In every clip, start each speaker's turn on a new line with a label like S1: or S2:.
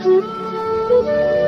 S1: Thank you.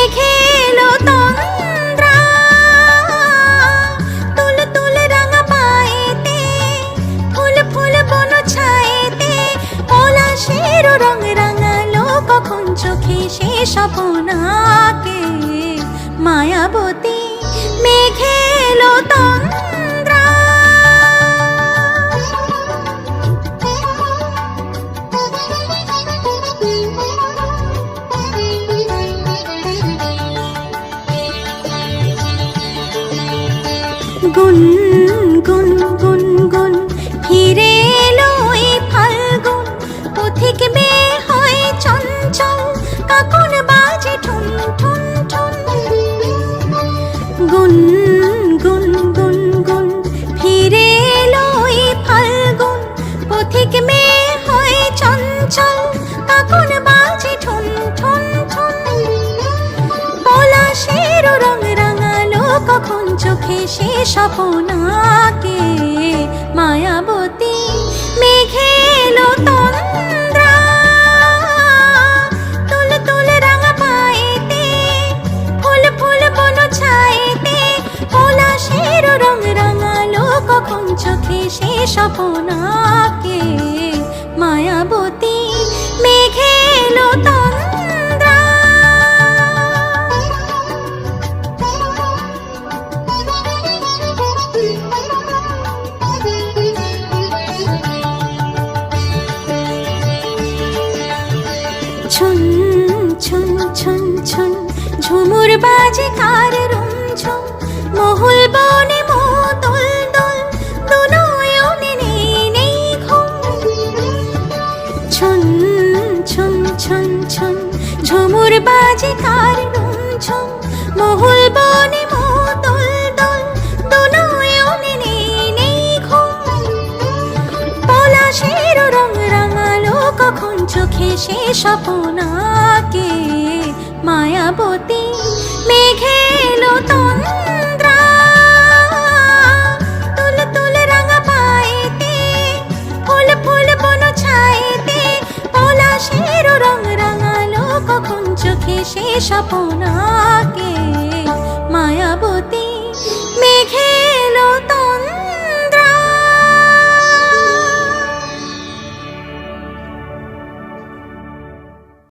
S1: পলাশের রং রাঙালো কখন চোখে সে মায়াবতী মেঘে এলো তন্দ্রা। গুন গুন গুন গুন গুন গুন ফাল্গুন। ঠুন চোখে সে মায়াবতী চোখে সে স্বপনাকে মায়াবতী মেঘে এলো ছুন ছুন ছুন ছুন ঝুমুর বাজে কার রুম রুমঝুম মহুল ছম ছম ছুন ঝুমুর বাজে কার রুমঝুম মহুল বনে দল পলাশের চোখে সে স্বপনাকে মায়াবতী দেখে সে সপনাকে মায়াবতী মেঘেলো তন্দ্র